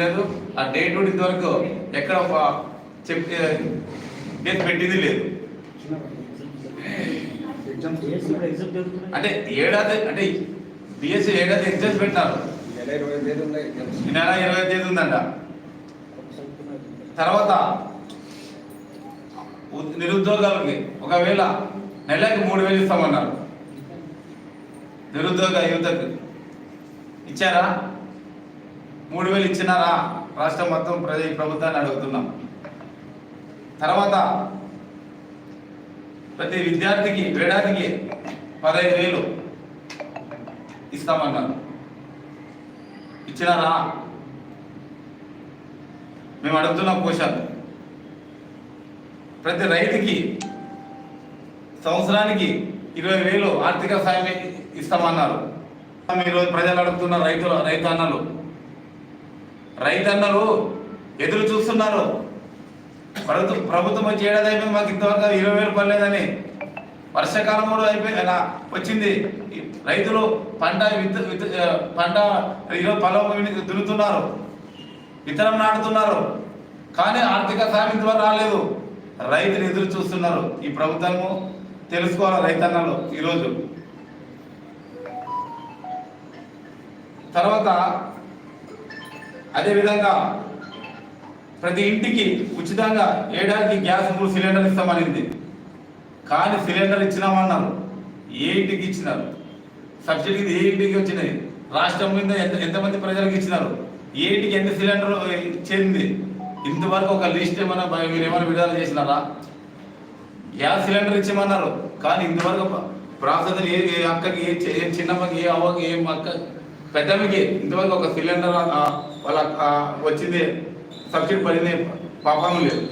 లేదు ఆ డేట్ కూడా ఇంతవరకు ఎక్కడ ఒక చెప్ డేట్ పెట్టింది లేదు. అంటే ఏడాది అంటే బిఎస్సీ ఏడాది ఎగ్జామ్స్ పెట్టినారు. నెల ఇరవై తేదీ ఉందంట. తర్వాత నిరుద్యోగాలకి ఒకవేళ నెలకి మూడు వేలు ఇస్తామన్నారు. నిరుద్యోగ యువతకు. ఇచ్చారా? మూడు వేలు ఇచ్చినారా? రాష్ట్రం మొత్తం ప్రజ ప్రభుత్వాన్ని అడుగుతున్నాం. తర్వాత ప్రతి విద్యార్థికి ఏడాదికి పదహైదు వేలు ఇస్తామన్నారు. ఇచ్చినారా? మేము అడుగుతున్నాం క్వశ్చన్. ప్రతి రైతుకి సంవత్సరానికి ఇరవై వేలు ఆర్థిక సాయం ఇస్తామన్నారు. ఈరోజు ప్రజలు అడుగుతున్న రైతులు రైతు అన్నలు రైతన్నలు ఎదురు చూస్తున్నారు. ప్రభుత్వం ప్రభుత్వం వచ్చి ఏడాది అయిపోయింది మాకు ఇంతవరకు ఇరవై వేలు పడలేదని. వర్షాకాలం కూడా అయిపోయి వచ్చింది. రైతులు పంట విత్ విత్ పంట ఈరోజు పొలం దున్నుతున్నారు. విత్తనం నాటుతున్నారు. కానీ ఆర్థిక సాయం ఇంతవరకు రాలేదు. రైతులు ఎదురు చూస్తున్నారు. ఈ ప్రభుత్వము తెలుసుకోవాలి రైతన్నలు ఈరోజు? తర్వాత అదేవిధంగా ప్రతి ఇంటికి ఉచితంగా ఏడాదికి గ్యాస్ మూడు సిలిండర్ ఇస్తామనింది కానీ సిలిండర్ ఇచ్చినామన్నారు. ఏ ఇంటికి ఇచ్చినారు? సబ్సిడీ ఏ ఇంటికి వచ్చినాయి? రాష్ట్రం మీద ఎంత ఎంతమంది ప్రజలకు ఇచ్చినారు? ఏ ఇంటికి ఎన్ని సిలిండర్ చేరింది ఇంతవరకు ఒక లిస్ట్ ఏమైనా మీరు ఏమైనా విడుదల చేసినారా? గ్యాస్ సిలిండర్ ఇచ్చామన్నారు కానీ ఇంతవరకు ప్రాసెస్ ఏ అక్కకి ఏ చిన్నమ్మకి ఏ అవ్వకి ఏ అక్క పెద్దమ్మకి ఇంతవరకు ఒక సిలిండర్ వాళ్ళ వచ్చింది సబ్సిడీ పడింది పాపం లేదు.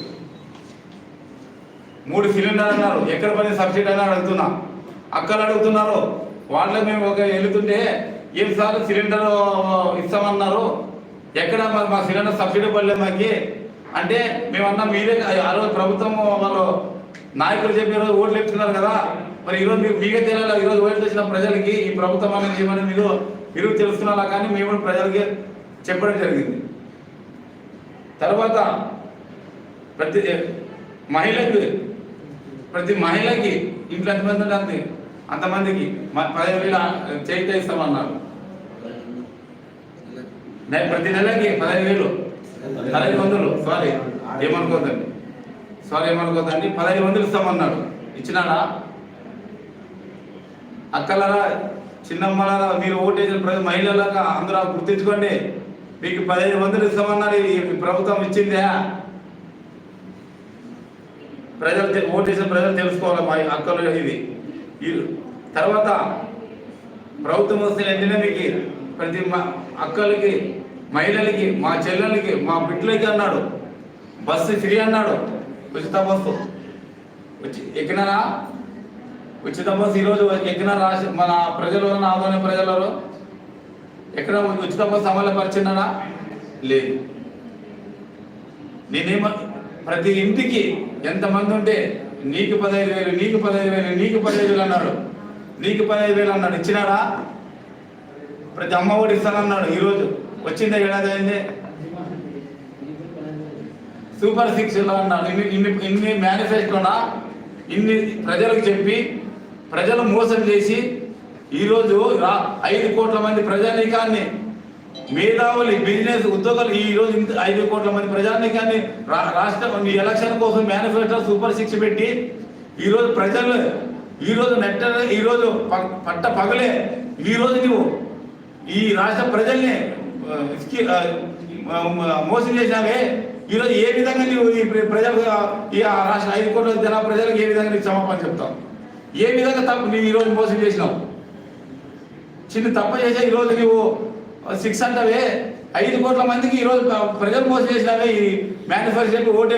మూడు సిలిండర్ అన్నారు. ఎక్కడ పడింది సబ్సిడీ అని అడుగుతున్నా. అక్కలు అడుగుతున్నారు. వాళ్ళకి మేము ఒక వెళుతుంటే ఏం సార్ సిలిండర్ ఇస్తామన్నారు. ఎక్కడ మా సిలిండర్ సబ్సిడీ పడలేదు మాకి. అంటే మేమన్నా మీరే ఆ రోజు ప్రభుత్వం వాళ్ళు నాయకులు చెప్పి రోజు ఓట్లు ఎత్తున్నారు కదా. మరి ఈరోజు మీరు మీకే తెలియాలి? ఈరోజు ఓట్లు తెచ్చిన ప్రజలకి ఈ ప్రభుత్వం అనేది ఏమని మీరు మీరు తెలుసుకున్నారా? కానీ మేము కూడా ప్రజలకి చెప్పడం జరిగింది. తర్వాత ప్రతి మహిళకు ప్రతి మహిళకి ఇంట్లో ఎంతమంది ఉంటే అంతమందికి పదిహేను వేల చేయిత ఇస్తామన్నారు. ప్రతి నెలకి పదహైదు వేలు పదహైదు వందలు సారీ ఏమనుకోదండి సారీ ఏమనుకోదండి పదహైదు వందలు ఇస్తామన్నాడు ఇచ్చినాడా? అక్కలరా చిన్నమ్మలారా మీరు ఓటేసిన ప్రతి మహిళలాగా అందరూ గుర్తించుకోండి. మీకు పదిహేను వందలు ఇస్తామన్నారు ఈ ప్రభుత్వం ఇచ్చిందా? ప్రజలు ఓటు ఓటేసిన ప్రజలు తెలుసుకోవాలి మా అక్కలు ఇది? తర్వాత ప్రభుత్వం వస్తే వెంటనే మీకు ప్రతి మా అక్కలకి మహిళలకి మా చెల్లెలకి మా బిడ్డలకి అన్నాడు. బస్సు ఫ్రీ అన్నాడు. ఉచిత బస్సు. ఎక్కినారా? ఉచిత బస్సు ఈరోజు ఎక్కిన మన ప్రజలు ఆదోని ప్రజలలో ఎక్కడ ఉచిత బస్సు అమలు లేదు. నేనేమ ప్రతి ఇంటికి ఎంతమంది ఉంటే నీకు పదహైదు వేలు నీకు పదహైదు వేలు నీకు పదహైదు వేలు అన్నాడు. నీకు పదహైదు వేలు అన్నాడు. ఇచ్చినాడా? ప్రతి అమ్మ ఒడి ఇస్తానన్నాడు ఈరోజు. వచ్చిందే ఏడాది అయింది? సూపర్ సిక్స్ అన్నాడు? ఇన్ని ఇన్ని ఇన్ని మేనిఫెస్టోనా? ఇన్ని ప్రజలకు చెప్పి ప్రజలు మోసం చేసి ఈరోజు ఐదు కోట్ల మంది ప్రజానీకాన్ని మేధావులు బిజినెస్ ఉద్యోగులు ఈ రోజు ఐదు కోట్ల మంది ప్రజానీకాన్ని రా- రాష్ట్రం ఈ ఎలక్షన్ కోసం మేనిఫెస్టో సూపర్ సిక్స్ పెట్టి ఈరోజు ప్రజలు ఈరోజు నెట్ట ఈరోజు ప- పట్ట పగలే ఈ రోజు నువ్వు ఈ రాష్ట్ర ప్రజల్ని మోసం చేసినావే ఈరోజు ఏ విధంగా నువ్వు ఈ ప్రజలకు ఈ ఆ రాష్ట్ర ఐదు కోట్ల జన ప్రజలకు ఏ విధంగా నీకు క్షమాపణ చెప్తావు? ఏ విధంగా తప్పు నువ్వు ఈరోజు మోసం చేసినావు? చిన్న తప్ప చేసే ఈరోజు నువ్వు సిక్స్ అంటావే? ఐదు కోట్ల మందికి ఈరోజు ప్రజలు మోసం చేసినావే? ఈ మేనిఫెస్టోకి చెప్పి ఓటు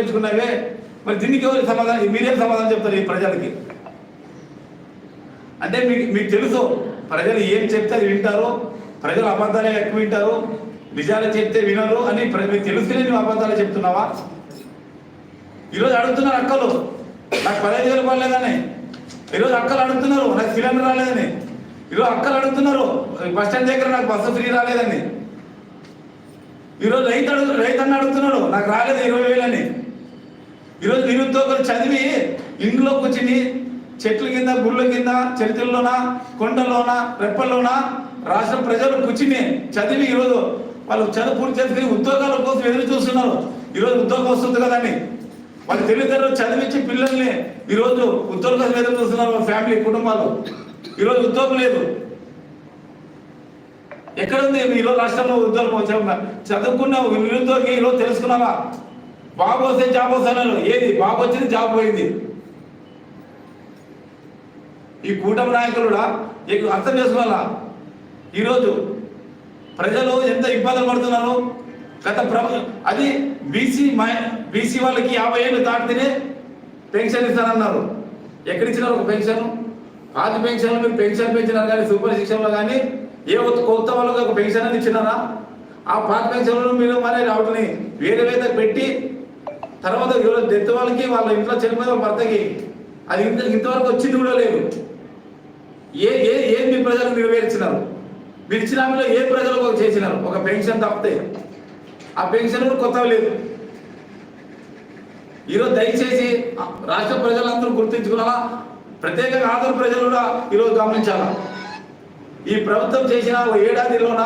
మరి దీనికి ఎవరు సమాధానం? మీరేం సమాధానం చెప్తారు ఈ ప్రజలకి? అంటే మీకు మీకు తెలుసు ప్రజలు ఏం చెప్తే అది వింటారు ప్రజలు అబద్ధాలే ఎక్కువ వింటారు నిజాలు చెప్తే వినరు అని ప్ర- మీకు తెలుసుకునే నువ్వు అబద్ధాలు చెప్తున్నావా? ఈరోజు అడుగుతున్నారు అక్కలు. నాకు పదహైదు వేలు పడలేదని. ఈరోజు అక్కలు అడుగుతున్నారు నాకు సిలిండర్ రాలేదని. ఈరోజు అక్కలు అడుగుతున్నారు. బస్ స్టాండ్ దగ్గర నాకు బస్సు ఫ్రీ రాలేదని ఈరోజు రైతు అడుగు రైతు అన్న అడుగుతున్నాడు నాకు రాలేదు ఇరవై వేలని ఈరోజు నిరుద్యోగులు చదివి ఇంట్లో కూర్చుని చెట్ల కింద గుళ్ళ కింద చరిత్రలోన కొండలోన రెప్పల్లోన రాష్ట్ర ప్రజలు కూర్చుని చదివి ఈరోజు వాళ్ళు చదువు పూర్తి చేసుకుని ఉద్యోగాల కోసం ఎదురు చూస్తున్నారు. ఈరోజు ఉద్యోగం వస్తుంది కదండి. వాళ్ళు తెలివితేటలు చదివించి పిల్లల్ని ఈరోజు ఉద్యోగం కోసం ఎదురు చూస్తున్నారు వాళ్ళ ఫ్యామిలీ కుటుంబాలు. ఈరోజు ఉద్యోగం లేదు. ఎక్కడ ఉంది ఈరోజు రాష్ట్రంలో ఉద్యోగం వచ్చాము చదువుకున్నావు నిరుద్యోగి ఈరోజు తెలుసుకున్నావా? బాబు వస్తే జాబ్ వస్తాను ఏది? బాబు వచ్చింది జాబ్ పోయింది. ఈ కూటమి నాయకులు కూడా నీకు అర్థం చేసుకోవాలా? ఈరోజు ప్రజలు ఎంత ఇబ్బందులు పడుతున్నారు? గత ప్రభు అది బీసీ బీసీ వాళ్ళకి యాభై ఏళ్ళు దాటితేనే పెన్షన్ ఇస్తానన్నారు. ఎక్కడ ఇచ్చినారు ఒక పెన్షన్? పాత పెన్షన్ మీరు పెన్షన్ పెంచినారు కానీ సూపర్ శిక్షణలో కానీ ఏ కొత్త కొత్త వాళ్ళకి ఒక పెన్షన్ అని ఇచ్చినారా? ఆ పాత పెన్షన్లు మీరు మరి వాటిని వేరే వేరే పెట్టి తర్వాత ఈరోజు డెత్ వాళ్ళకి వాళ్ళ ఇంట్లో చనిపోయిన భర్తకి అది ఇంత ఇంతవరకు వచ్చింది కూడా లేదు. ఏ ఏ ఏం మీ ప్రజలకు నెరవేర్చినారు? మీరు ఇచ్చిన హామీలో ఏ ప్రజలకు ఒక చేసినారు? ఒక పెన్షన్ తప్పితే. ఆ పెన్షన్ కూడా కొత్తగా లేదు. ఈరోజు దయచేసి రాష్ట్ర ప్రజలందరూ గుర్తించుకున్నారా? ప్రత్యేకంగా ఆంధ్ర ప్రజలు కూడా ఈరోజు గమనించాలా? ఈ ప్రభుత్వం చేసిన ఓ ఏడాదిలోన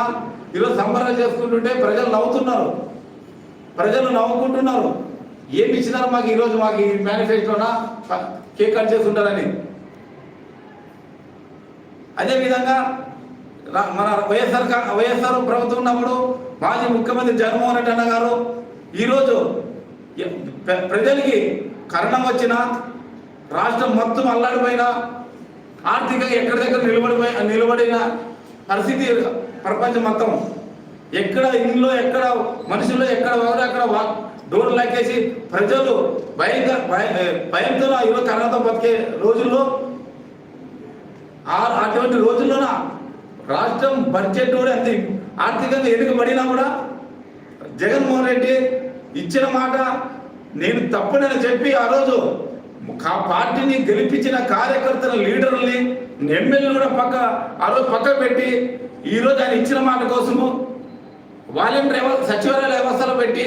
ఈరోజు సంబరాలు చేసుకుంటుంటే ప్రజలు నవ్వుతున్నారు. ప్రజలు నవ్వుకుంటున్నారు. ఏమి ఇచ్చినారు మాకు ఈరోజు మాకు ఈ మేనిఫెస్టోనా? Cake cut చేస్తుంటారని. అదేవిధంగా మన వైఎస్ఆర్ వైఎస్ఆర్ ప్రభుత్వం ఉన్నప్పుడు మాజీ ముఖ్యమంత్రి జగన్మోహన్ రెడ్డి అన్న గారు ఈరోజు ప్రజలకి కరణం వచ్చిన రాష్ట్రం మొత్తం అల్లాడిపోయిన ఆర్థికంగా ఎక్కడి దగ్గర నిలబడిపోయి నిలబడిన పరిస్థితి ప్రపంచం మొత్తం. ఎక్కడ ఇంట్లో ఎక్కడ మనుషుల్లో ఎక్కడ ఎవరు అక్కడ వా- డోర్లు లాగేసి ప్రజలు భయంకర భయ- భయంతో ఈరోజు కరోనాతో బతికే రోజుల్లో అటువంటి రోజుల్లోన రాష్ట్రం బడ్జెట్ కూడా ఎంత ఆర్థికంగా ఎదుగుబడినా కూడా జగన్మోహన్ రెడ్డి ఇచ్చిన మాట నేను తప్పనని చెప్పి ఆ రోజు పార్టీని గెలిపించిన కార్యకర్తల లీడర్ని ఎమ్మెల్యే కూడా పక్క ఆ రోజు పక్క పెట్టి ఈ రోజు ఆయన ఇచ్చిన మాట కోసము వాలంటీర్ సచివాలయాల వ్యవస్థలో పెట్టి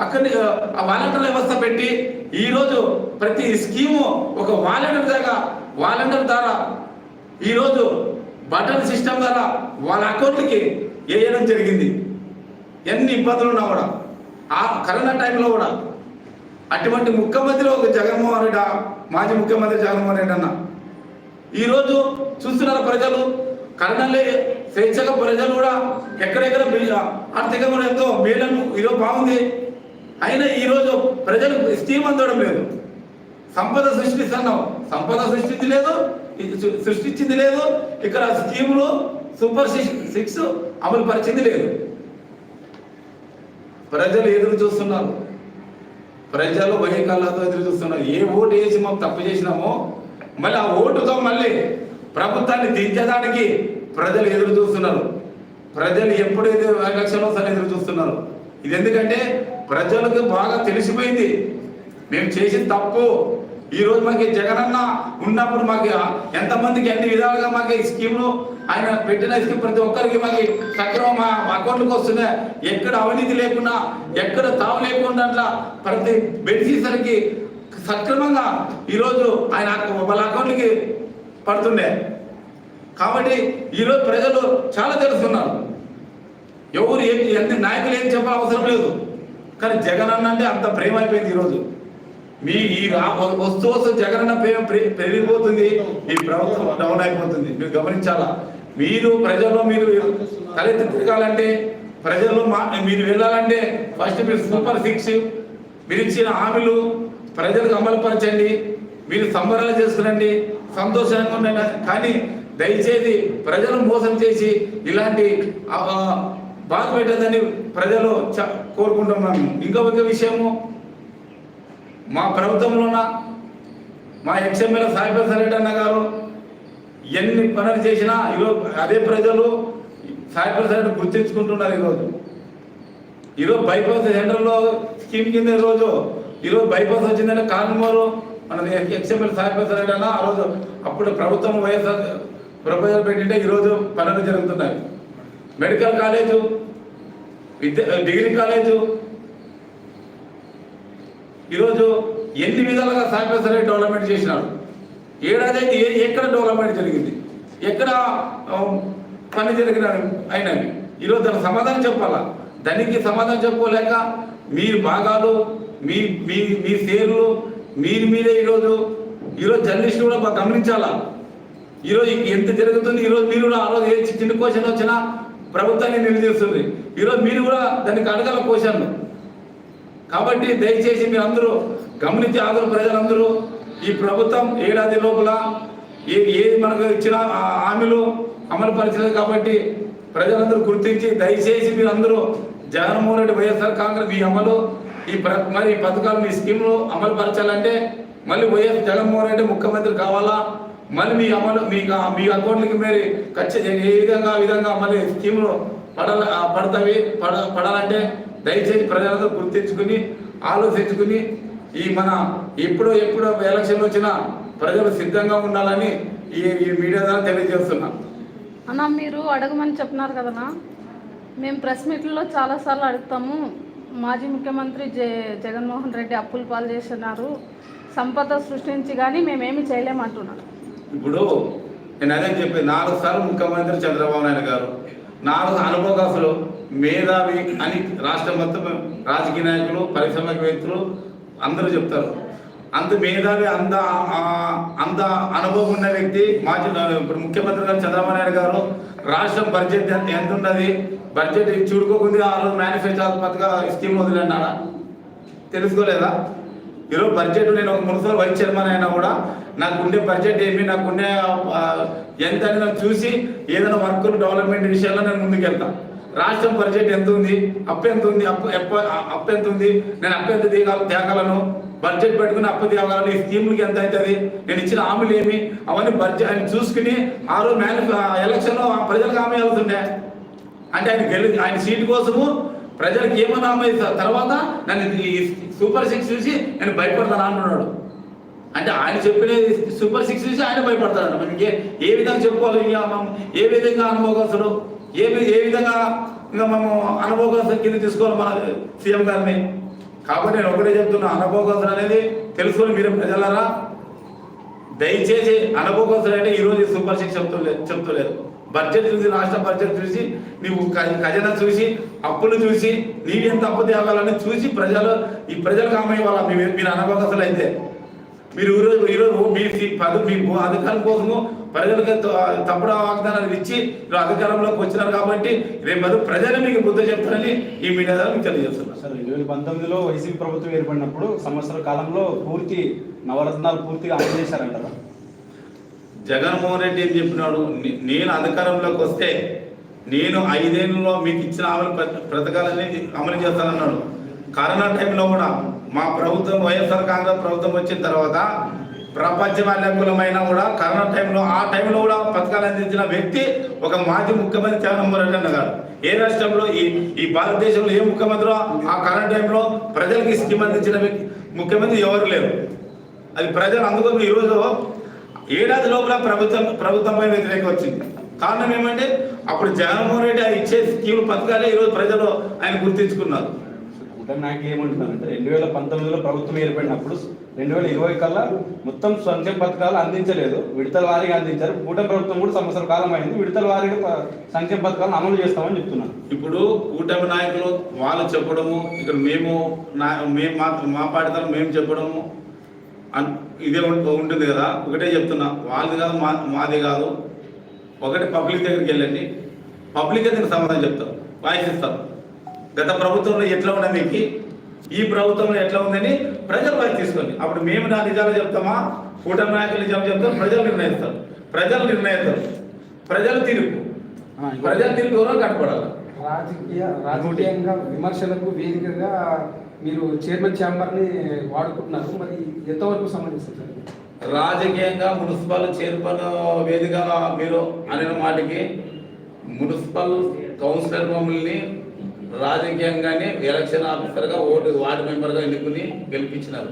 అక్కడి ఆ వాలంటీర్ వ్యవస్థ పెట్టి ఈరోజు ప్రతి స్కీము ఒక వాలంటీర్ దగ్గర వాలంటీర్ ద్వారా ఈరోజు బటన్ సిస్టమ్ ద్వారా వాళ్ళ అకౌంట్లకి వేయడం జరిగింది. ఎన్ని ఇబ్బందులు ఉన్నా కూడా ఆ కరోనా టైంలో కూడా అటువంటి ముఖ్యమంత్రిలో ఒక జగన్మోహన్ రెడ్డి మాజీ ముఖ్యమంత్రి జగన్మోహన్ రెడ్డి అన్న. ఈరోజు చూస్తున్నారు ప్రజలు కన్నలే స్వేచ్ఛగా ప్రజలు కూడా ఎక్కడెక్కడ ఆర్థికంగా ఎంతో మేలను ఈరోజు బాగుంది. అయినా ఈరోజు ప్రజలు స్కీమ్ అందడం లేదు. సంపద సృష్టిస్తున్నాం సంపద సృష్టించి లేదు ఇది సృష్టించింది లేదు. ఇక్కడ స్కీములు సూపర్ సిక్స్ అమలు పరిచింది లేదు. ప్రజలు ఎదురు చూస్తున్నారు. ప్రజలు వహికళ్ళతో ఎదురు చూస్తున్నారు. ఏ ఓటు వేసి మాకు తప్పు చేసినామో మళ్ళీ ఆ ఓటుతో మళ్ళీ ప్రభుత్వాన్ని దించడానికి ప్రజలు ఎదురు చూస్తున్నారు. ప్రజలు ఎప్పుడు ఎదురు ఎలక్షన్ ఎదురు చూస్తున్నారు. ఇది ఎందుకంటే ప్రజలకు బాగా తెలిసిపోయింది. మేము చేసిన తప్పు. ఈ రోజు మాకు జగనన్న ఉన్నప్పుడు మాకు ఎంతమందికి అన్ని విధాలుగా మాకు ఈ స్కీమ్లు ఆయన పెట్టిన స్కీమ్ ప్రతి ఒక్కరికి మాకు సక్రమ మా అకౌంట్లకు వస్తున్నాయి ఎక్కడ అవినీతి లేకుండా ఎక్కడ తావు లేకుండా అట్లా ప్రతి బెనిఫిషరీకి సక్రమంగా ఈరోజు ఆయన వాళ్ళ అకౌంట్కి పడుతుండే. కాబట్టి ఈరోజు ప్రజలు చాలా తెలుస్తున్నారు ఎవరు ఏం ఎంత నాయకులు ఏం చెప్పాల అవసరం లేదు. కానీ జగన్ అన్న అంటే అంత ప్రేమ అయిపోయింది ఈరోజు. మీ ఈ రా- వస్తూ వస్తూ జగన్ అన్న ప్రేమ పెరిగిపోతుంది ఈ ప్రభుత్వం డౌన్ అయిపోతుంది. మీరు గమనించాలా? మీరు ప్రజల్లో మీరు తలెత్తి తిరగాలంటే ప్రజల్లో మా మీరు వెళ్ళాలంటే ఫస్ట్ మీరు సూపర్ సిక్స్ మీరు ఇచ్చిన హామీలు ప్రజలకు అమలుపరచండి మీరు సంబరాలు చేసుకునండి సంతోషంగా ఉండండి. కానీ దయచేసి ప్రజలు మోసం చేసి ఇలాంటి బాధ పెట్టదని ప్రజలు కోరుకుంటున్నాము ఇంకా ఒక విషయము మా ప్రభుత్వంలోన మా ఎక్స్ఎంఎల్ సాయిపల్ రెడ్డి అన్న గారు ఎన్ని పనులు చేసినా ఈరోజు అదే ప్రజలు సాయిప్రసాద్ రెడ్డి గుర్తించుకుంటున్నారు ఈరోజు. ఈరోజు బైపాస్ సెంటర్లో స్కీమ్ కింద ఈరోజు ఈరోజు బైపాస్ వచ్చిందంటే కాన్మోరు మన ఎక్స్ఎంఎల్ సాయిప్రసాద్ అన్న ఆ రోజు అప్పుడు ప్రభుత్వం వైఎస్ఆర్ ప్రపోజల్ పెట్టింటే ఈరోజు పనులు జరుగుతున్నాయి. మెడికల్ కాలేజు విద్య డిగ్రీ కాలేజు. ఈరోజు ఎన్ని విధాలుగా సాంకేశ్వర డెవలప్మెంట్ చేసినాడు ఏడాది ఏ- ఎక్కడ డెవలప్మెంట్ జరిగింది? ఎక్కడ పని జరిగిన అయినవి? ఈరోజు దానికి సమాధానం చెప్పాలా? దానికి సమాధానం చెప్పుకోలేక మీ భాగాలు మీ మీ మీ షేర్లు మీరు మీరే ఈరోజు ఈరోజు జర్నలిస్టులు కూడా బాగా గమనించాలా? ఈరోజు ఎంత జరుగుతుంది? ఈరోజు మీరు కూడా ఆ రోజు ఏ చిన్న క్వశ్చన్ వచ్చినా ప్రభుత్వాన్ని నిలదీస్తుంది. ఈరోజు మీరు కూడా దానికి అడగల క్వశ్చన్ కాబట్టి దయచేసి మీరు అందరూ గమనించి ఆంధ్ర ప్రజలందరూ ఈ ప్రభుత్వం ఏడాది లోపల ఏ ఏది మనకు ఇచ్చిన హామీలు అమలు పరిచలేదు కాబట్టి ప్రజలందరూ గుర్తించి దయచేసి మీరు అందరూ జగన్మోహన్ రెడ్డి వైఎస్ఆర్ కాంగ్రెస్ మీ అమలు ఈ మరి ఈ పథకాలు మీ స్కీమ్లు అమలు పరచాలంటే మళ్ళీ వైఎస్ జగన్మోహన్ రెడ్డి ముఖ్యమంత్రి కావాలా? మళ్ళీ మీ అమలు మీ మీ అకౌంట్లకి మీరు ఖచ్చితంగా ఏ విధంగా ఆ విధంగా మళ్ళీ స్కీములు పడాల పడతావి పడతవి పడ పడాలంటే దయచేసి ప్రజలందరూ గుర్తించుకుని ఆలోచించుకుని ఈ మన ఎప్పుడో ఎప్పుడో ఎలక్షన్ వచ్చినా ప్రజలు సిద్ధంగా ఉండాలని ఈ ఈ మీడియా ద్వారా తెలియజేస్తున్నా. అన్న మీరు అడగమని చెప్పినారు కదనా మేము ప్రెస్ మీట్లలో చాలాసార్లు అడుగుతాము. మాజీ ముఖ్యమంత్రి జే జగన్మోహన్ రెడ్డి అప్పులు పాలు చేస్తున్నారు సంపద సృష్టించి కానీ మేమేమి చేయలేమంటున్నారు ఇప్పుడు నేను అదే చెప్పి నాలుగు సార్లు ముఖ్యమంత్రి చంద్రబాబు నాయుడు గారు నాలుగు అనుభవస్తులు మేధావి అని రాష్ట్రం మొత్తం రాజకీయ నాయకులు పారిశ్రామికవేత్తలు అందరూ చెప్తారు. అంత మేధావి అంత అంత అనుభవం ఉన్న వ్యక్తి మాజీ ఇప్పుడు ముఖ్యమంత్రి గారు చంద్రబాబు నాయుడు గారు రాష్ట్రం బడ్జెట్ ఎంత ఎంత ఉన్నది? బడ్జెట్ చూడుకోకుండా ఆ రోజు మేనిఫెస్టో పథక స్కీమ్ వదిలేనాడా తెలుసుకోలేదా? ఈరోజు బడ్జెట్ నేను ఒక మున్సిపల్ వైస్ చైర్మన్ అయినా కూడా నాకు ఉండే బడ్జెట్ ఏమి నాకు ఉండే ఎంత అని నాకు చూసి ఏదైనా వర్క్ డెవలప్మెంట్ విషయాల్లో నేను ముందుకెళ్తాను రాష్ట్రం బడ్జెట్ ఎంత ఉంది? అప్పు ఎంత ఉంది? అప్పు ఎప్ప- అప్పు ఎంత ఉంది? నేను అప్పు ఎంత తీయగల తేగలను? బడ్జెట్ పెట్టుకుని అప్పు తీయగలను స్కీములకి ఎంత అవుతుంది? నేను ఇచ్చిన హామీలు ఏమి? అవన్నీ బడ్జెట్ ఆయన చూసుకుని ఆ రోజు మేనిఫె ఎలక్షన్లో ప్రజలకు హామీ వెళ్తుండే అంటే ఆయన గెలి ఆయన సీట్ కోసము ప్రజలకు ఏమని హామీ తర్వాత నన్ను ఈ సూపర్ సిక్స్ చూసి నేను భయపడతాను అంటున్నాడు. అంటే ఆయన చెప్పిన సూపర్ సిక్స్ చూసి ఆయన భయపడతాడు. మనకి ఏ ఏ విధంగా చెప్పుకోవాలి ఇక మనం ఏ విధంగా అనుభవస్తుడు ఏ ఏ విధంగా ఇంకా మేము అనుభవం కింద తీసుకోవాలి మన సీఎం గారిని? కాబట్టి నేను ఒకటే చెప్తున్నా అనుభవస్తులు అనేది తెలుసుకుని మీరు ప్రజలరా. దయచేసి అనుభవస్తులు అంటే ఈరోజు సూపర్ సిక్స్ చెప్తలేదు చెప్తులేదు. బడ్జెట్ చూసి రాష్ట్ర బడ్జెట్ చూసి నీవు ఖ- ఖజానా చూసి అప్పులు చూసి నీవు ఎంత అప్పు తేవాలని చూసి ప్రజలు ఈ ప్రజలకు అమ్మాయి వాళ్ళ మీరు మీరు అయితే. మీరు ఈరోజు ఈరోజు మీ సి- పద మీ అధికారం కోసము ప్రజలకు తప్పుడు వాగ్దానాలు ఇచ్చి మీరు అధికారంలోకి వచ్చినారు కాబట్టి రేపు ప్రజలు మీకు బుద్ధి చెప్తారని ఈ మీడియా ద్వారా మీకు తెలియజేస్తున్నారు సార్ రెండు వేల పంతొమ్మిదిలో వైసీపీ ప్రభుత్వం ఏర్పడినప్పుడు సంవత్సర కాలంలో పూర్తి నవరత్నాలు పూర్తిగా అమలు చేశారంటారా జగన్మోహన్ రెడ్డి ఏం చెప్పినాడు? నేను అధికారంలోకి వస్తే నేను ఐదేళ్ళలో మీకు ఇచ్చిన అమలు పథ- పథకాలన్నీ అమలు చేస్తానన్నాడు. కరోనా టైంలో కూడా మా ప్రభుత్వం వైఎస్ఆర్ కాంగ్రెస్ ప్రభుత్వం వచ్చిన తర్వాత ప్రపంచ కూడా కరోనా టైంలో ఆ టైంలో కూడా పథకాలు అందించిన వ్యక్తి ఒక మాజీ ముఖ్యమంత్రి చంద్రబాబు రెడ్డి అన్న గారు. ఏ రాష్ట్రంలో ఈ ఈ భారతదేశంలో ఏ ముఖ్యమంత్రి ఆ కరోనా టైంలో ప్రజలకి స్కీమ్ అందించిన వ్యక్తి ముఖ్యమంత్రి ఎవరు లేరు. అది ప్రజలు అందుకోసం ఈరోజు ఏడాది లోపల ప్రభుత్వం ప్రభుత్వంపై వ్యతిరేకం వచ్చింది. కారణం ఏమంటే అప్పుడు జగన్మోహన్ రెడ్డి ఇచ్చే స్కీమ్ పథకాలే ఈరోజు ప్రజలు ఆయన గుర్తించుకున్నారు. కూటమి నాకు ఏమంటున్నారంటే రెండు వేల పంతొమ్మిదిలో ప్రభుత్వం ఏర్పడినప్పుడు రెండు వేల ఇరవై కల్లా మొత్తం సంక్షేమ పథకాలు అందించలేదు. విడతల వారీగా అందించారు. కూటమి ప్రభుత్వం కూడా సంవత్సర కాలం అయింది. విడతల వారీగా సంక్షేమ పథకాలను అమలు చేస్తామని చెప్తున్నాను. ఇప్పుడు కూటమి నాయకులు వాళ్ళు చెప్పడము ఇక్కడ మేము నా మేము మాత్రం మా పాటితనం మేము చెప్పడము అన్- ఇదే ఉంటుంది కదా. ఒకటే చెప్తున్నా. వాళ్ళది కాదు మా మాది కాదు. ఒకటి పబ్లిక్ దగ్గరికి వెళ్ళండి. పబ్లిక్ దగ్గర సమాధానం చెప్తారు? వాయిస్ ఇస్తారు. గత ప్రభుత్వంలో ఎట్లా మీకు? ఈ ప్రభుత్వంలో ఎట్లా ఉందని ప్రజలు వాయిస్ తీసుకోండి. అప్పుడు మేము నా నిజాలు చెప్తామా? కూటమి నాయకులు నిజాలు చెప్తాం ప్రజలు నిర్ణయిస్తారు. ప్రజలు నిర్ణయిస్తారు. ప్రజలు తీర్పు. ప్రజలు తీర్పు ఎవరో కనపడాలి. రాజకీయ రాజకీయంగా విమర్శలకు వేదికగా మీరు చైర్మన్ ఛాంబర్ని వాడుకుంటున్నారు. మరి ఎంతవరకు సంబంధిస్తుంది? రాజకీయంగా మున్సిపల్ చైర్మన్ వేదికగా మీరు అనిన మాటకి మున్సిపల్ కౌన్సిలర్ మమ్మల్ని రాజకీయంగానే ఎలక్షన్ ఆఫీసర్గా ఓటు వార్డు మెంబర్గా ఎన్నుకుని గెలిపించినారు.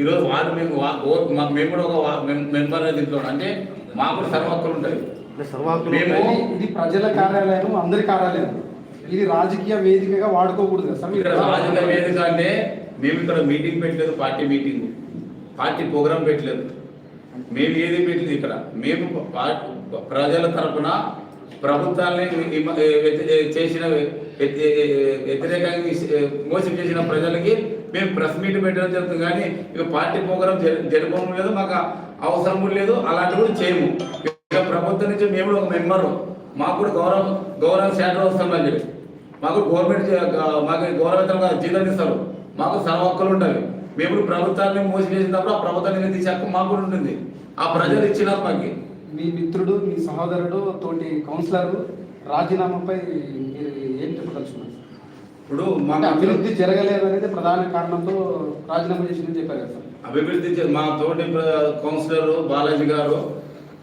ఈరోజు వార్డు మేము ఓటు మేము కూడా ఒక మెంబర్ దీంట్లో అంటే మాకు కూడా సర్వ హక్కులు ఉంటాయి మేము ఇది ప్రజల కార్యాలయం అందరి కార్యాలయం ఇది రాజకీయ వేదికగా వాడుకోకూడదు ఇక్కడ రాజకీయ వేదిక అంటే మేము ఇక్కడ మీటింగ్ పెట్టలేదు పార్టీ మీటింగ్ పార్టీ ప్రోగ్రామ్ పెట్టలేదు. మేము ఏది పెట్టలేదు ఇక్కడ. మేము ప్రజల తరపున ప్రభుత్వాన్ని చేసిన వ్యతిరేకంగా మోసం చేసిన ప్రజలకి మేము ప్రెస్ మీట్ పెట్టడం జరుగుతుంది. కానీ ఇక పార్టీ ప్రోగ్రామ్ జరపడం లేదు మాకు అవసరం కూడా లేదు అలాంటివి కూడా చేయము. ఇక ప్రభుత్వం నుంచి మేము ఒక మెంబరు. మాకు కూడా గౌరవ గౌరవ శాఖ వస్తామని చెప్పి. మాకు గవర్నమెంట్ మాకు గౌరవంతంగా జీతం ఇస్తారు. మాకు సర్వ హక్కులు ఉంటాయి. మేము ప్రభుత్వాన్ని మోసం చేసినప్పుడు ఆ ప్రభుత్వాన్ని తీసే హక్కు మాకు కూడా ఉంటుంది. ఆ ప్రజలు ఇచ్చినారు మాకు. మీ మిత్రుడు మీ సహోదరుడు తోటి కౌన్సిలర్ రాజీనామాపై మీరు ఏం ఇప్పుడు మాకు అభివృద్ధి జరగలేదు అనేది ప్రధాన కారణంతో రాజీనామా చేసిందని చెప్పారు కదా అభివృద్ధి మా తోటి కౌన్సిలర్ బాలాజీ గారు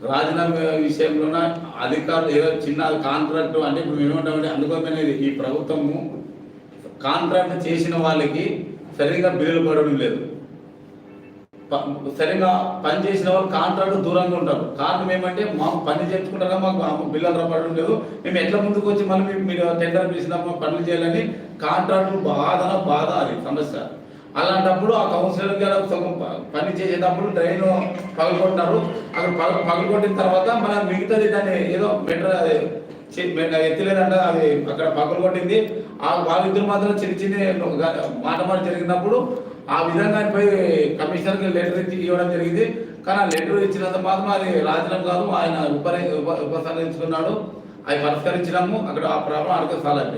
రాజీనామా విషయంలోన అధికారులు ఏదో చిన్న కాంట్రాక్ట్ అంటే ఇప్పుడు మేము ఏమంటామంటే అందుకోసమనేది ఈ ప్రభుత్వము కాంట్రాక్ట్ చేసిన వాళ్ళకి సరిగా బిల్లులు పడడం లేదు. సరిగా పని చేసిన వాళ్ళు కాంట్రాక్ట్ దూరంగా ఉంటారు. కారణం ఏమంటే మాకు పని చేసుకుంటారా మాకు ఆ బిల్లులు రావడం లేదు. మేము ఎట్లా ముందుకు వచ్చి మళ్ళీ మీరు- టెండర్ పిలిచినా పనులు చేయాలని కాంట్రాక్ట్ బాధన బాధ అది సమస్య. అలాంటప్పుడు ఆ కౌన్సిలర్ గారు సగం పని చేసేటప్పుడు డ్రైన్ పగలగొట్టినారు. అక్కడ పగ పగలగొట్టిన తర్వాత మన మిగతాది దాన్ని ఏదో మెటర్ ఎత్తలేదంట అది అక్కడ పగలగొట్టింది. ఆ వాళ్ళిద్దరు మాత్రం చిన్న చిన్న మాట మాట జరిగినప్పుడు ఆ విధంగా పోయి కమిషనర్కి లెటర్ ఇచ్చి ఇవ్వడం జరిగింది. కానీ ఆ లెటర్ ఇచ్చినంత మాత్రం అది రాజనం కాదు ఆయన ఉపరి ఉపసంహరించుకున్నాడు. అవి పరిష్కరించినాము. అక్కడ ఆ ప్రాబ్లం అక్కడ సాల్వ్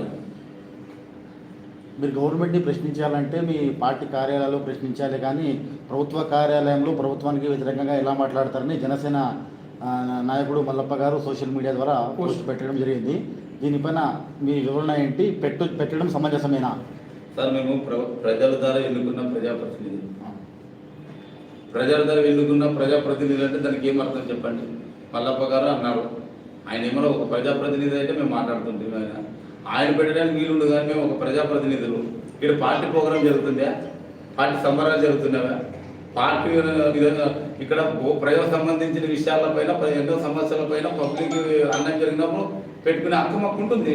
మీరు గవర్నమెంట్ని ప్రశ్నించాలంటే మీ పార్టీ కార్యాలయాల్లో ప్రశ్నించాలి కానీ ప్రభుత్వ కార్యాలయంలో ప్రభుత్వానికి వ్యతిరేకంగా ఎలా మాట్లాడతారని జనసేన నాయకుడు మల్లప్ప గారు సోషల్ మీడియా ద్వారా పోస్ట్ పెట్టడం జరిగింది. దీనిపైన మీ వివరణ ఏంటి? పెట్టు పెట్టడం సమంజసమేనా? సార్ మేము ప్ర- ప్రజల ద్వారా ఎన్నుకున్న ప్రజాప్రతినిధి ప్రజల ద్వారా ఎన్నుకున్న ప్రజాప్రతినిధులు అంటే దానికి ఏం అర్థం చెప్పండి? మల్లప్ప గారు అన్నారు ఆయన ఏమన్నా ఒక ప్రజాప్రతినిధి అయితే మేము మాట్లాడుతుంటాం ఆయన. ఆయన పెట్టడానికి వీలుండు కానీ మేము ఒక ప్రజాప్రతినిధులు. ఇక్కడ పార్టీ ప్రోగ్రాం జరుగుతుందా? పార్టీ సంబరాలు జరుగుతున్నావా పార్టీ విధంగా ఇక్కడ ప్రజలకు సంబంధించిన విషయాలపైన ఎన్నో సమస్యలపైన పబ్లిక్ అన్నం జరిగినప్పుడు పెట్టుకునే హక్కు మాకు ఉంటుంది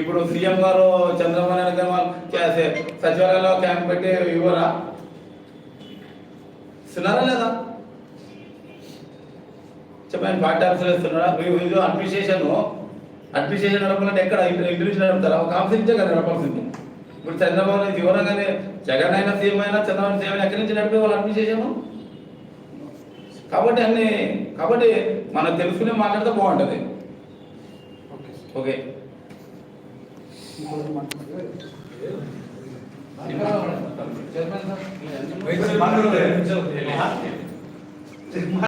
ఇప్పుడు సీఎం గారు చంద్రబాబు నాయుడు గారు చేసే సచివాలయంలో క్యాంప్ పెట్టి ఇవ్వరా? ఇస్తున్నారా లేదా? చెప్పండి పార్టీ ఆఫీసులు ఇస్తున్నారా ఇది అడ్మినిస్ట్రేషన్ అడ్మినిస్ట్రేషన్ నడపాలంటే ఎక్కడ? ఇంటర్వ్యూస్ నడుపుతారా? ఒక ఆఫీస్ నుంచే కదా నడపాల్సింది ఇప్పుడు చంద్రబాబు నాయుడు వివరంగానే జగన్ అయినా సీఎం అయినా చంద్రబాబు సీఎం ఎక్కడి నుంచి నడిపే వాళ్ళు అడ్మినిస్ట్రేషన్? కాబట్టి అన్ని కాబట్టి మనం తెలుసుకునే మాట్లాడితే బాగుంటుంది. ఓకే. సార్ ఓకే ఇంకోటి మాట్లాడారు. Chairman sir